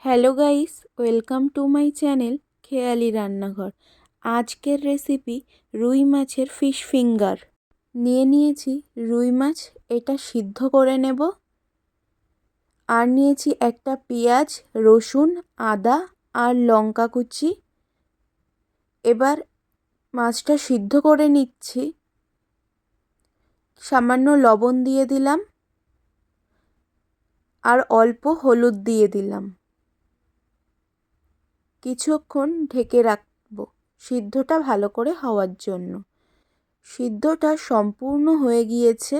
Hello guys, welcome to my channel Kheyali Rannaghar. আজকের recipe রুই মাছের ফিশ ফিঙ্গার। নিয়ে নিয়েছি রুই মাছ, এটা সিদ্ধ করে নেব। আর নিয়েছি একটা পেঁয়াজ, রসুন, আদা আর লঙ্কা কুচি। এবার মাছটা সিদ্ধ করে নিচ্ছি। সামান্য লবণ দিয়ে দিলাম। আর অল্প হলুদ দিয়ে দিলাম। কিছুক্ষণ ঢেকে রাখব সিদ্ধটা ভালো করে হওয়ার জন্য। সিদ্ধটা সম্পূর্ণ হয়ে গিয়েছে।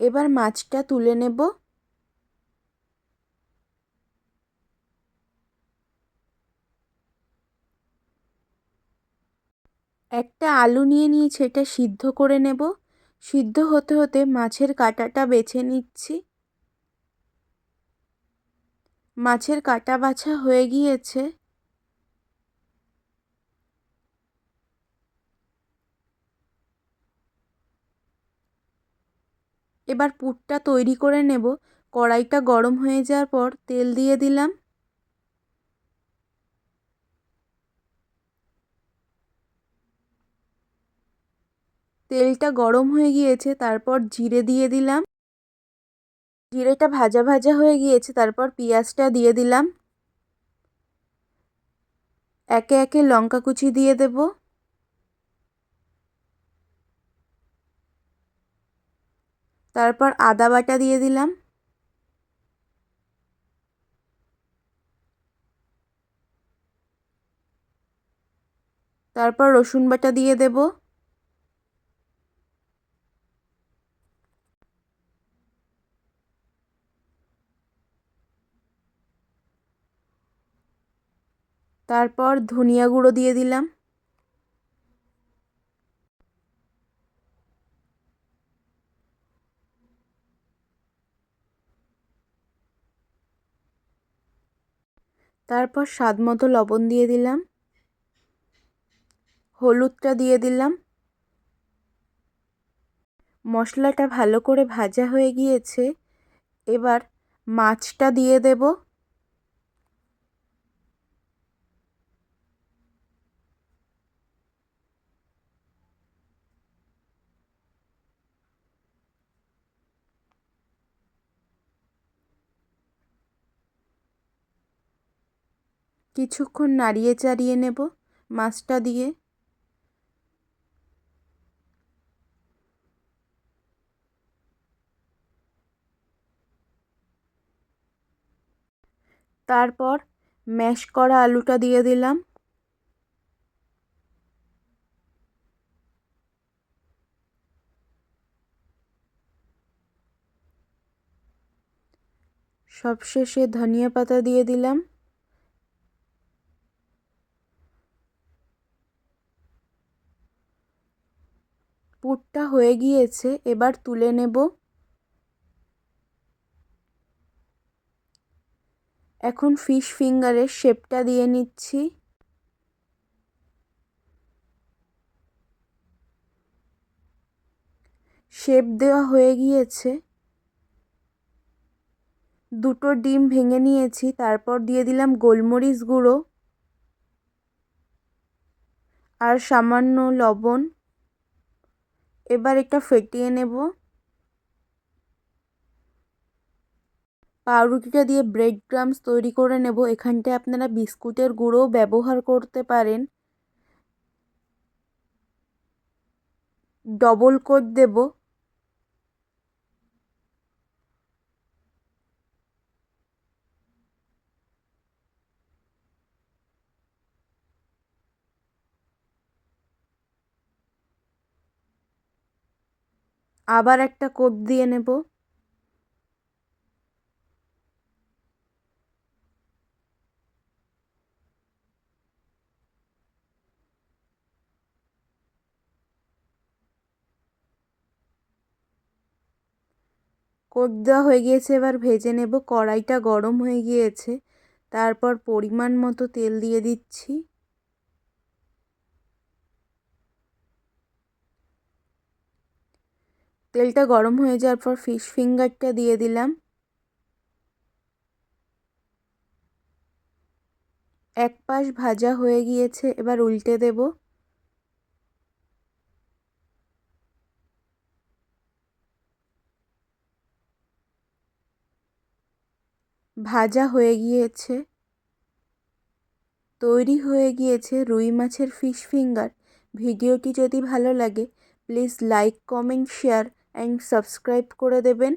এবার মাছটা তুলে নেব। একটা আলু নিয়ে নিয়েছি, এটা সিদ্ধ করে নেব। সিদ্ধ হতে হতে মাছের কাঁটাটা বেছে নিচ্ছি। মাছের কাটা বাছা হয়ে গিয়েছে। এবার পুরটা তৈরি করে নেব। কড়াইটা গরম হয়ে যাওয়ার পর তেল দিয়ে দিলাম। তেলটা গরম হয়ে গিয়েছে, তারপর জিরে দিয়ে দিলাম। জিরেটা ভাজা ভাজা হয়ে গিয়েছে, তারপর পেঁয়াজটা দিয়ে দিলাম। একে একে লঙ্কা কুচি দিয়ে দেব। তারপর আদা বাটা দিয়ে দিলাম। তারপর রসুন বাটা দিয়ে দেবো। তারপর ধনিয়া গুঁড়ো দিয়ে দিলাম। তারপর স্বাদ মতো লবণ দিয়ে দিলাম। হলুদটা দিয়ে দিলাম। মশলাটা ভালো করে ভাজা হয়ে গিয়েছে। এবার মাছটা দিয়ে দেবো। কিছুক্ষণ নাড়িয়ে চাড়িয়ে নেব মাছটা দিয়ে। তারপর ম্যাশ করা আলুটা দিয়ে দিলাম। সবশেষে ধনিয়া পাতা দিয়ে দিলাম পুরটা হয়ে গিয়েছে, এবার তুলে নেব। এখন ফিশ ফিঙ্গারের শেপটা দিয়ে নিচ্ছি। শেপ দেওয়া হয়ে গিয়েছে। দুটো ডিম ভেঙে নিয়েছি, তারপর দিয়ে দিলাম গোলমরিচ গুঁড়ো। আর সামান্য লবণ। এবার এটা ফেটিয়ে নেব। পাউরুটিটা দিয়ে ব্রেড ক্রামস তৈরি করে নেব। এখানটায় আপনারা বিস্কুটের গুঁড়ো ব্যবহার করতে পারেন। ডবল কোট দেব। আবার একটা কোট দিয়ে নেব। কোট দেওয়া হয়ে গিয়েছে, এবার ভেজে নেব। কড়াইটা গরম হয়ে গিয়েছে, তারপর পরিমাণ মতো তেল দিয়ে দিচ্ছি। তেলটা গরম হয়ে যাওয়ার পর ফিশ ফিঙ্গারটা দিয়ে দিলাম। এক পাশ ভাজা হয়ে গিয়েছে, এবার উল্টে দেব। ভাজা হয়ে গিয়েছে। তৈরি হয়ে গিয়েছে রুই মাছের ফিশ ফিঙ্গার। ভিডিওটি যদি ভালো লাগে, please like, comment, share and subscribe করে দেবেন।